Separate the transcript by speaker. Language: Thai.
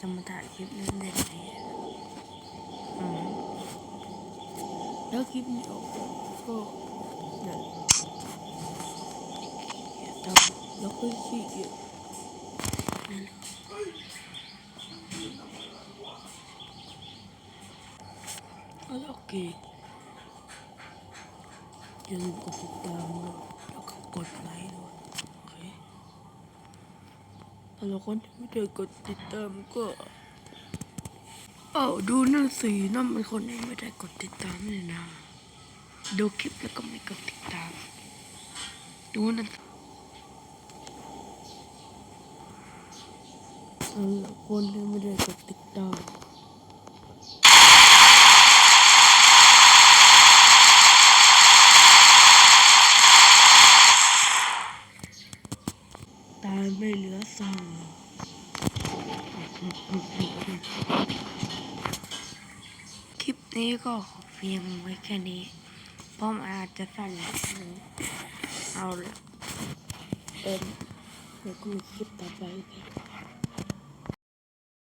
Speaker 1: จะมาถ่ายคลิปเล่นได้ไหมอืมแล้วคลิปนี้ออกก็เดี๋ยวทำแล้วก็ขี้เกียจนั่นแหละเอาโอเคอย่าลืมกดติดตามด้วยแล้วก็กดไลค์ ์ แต่ละคนที่ไม่ได้กดติดตามก็เอาดูนั่นสินั่นเป็นคนที่ไม่ได้กดติดตามเลยนะ ดูคลิปแล้วก็ไม่กดติดตาม ดูนั่นแต่ละคนที่ไม่ได้กดติดตาม ตายไม่เหลือสองคลิปนี้ก็ขอเพียงไว้แค่นี้เพราะมันอาจจะสั้นนิดนึงเอาเป็นเลยก็มีคลิปต่อไปกัน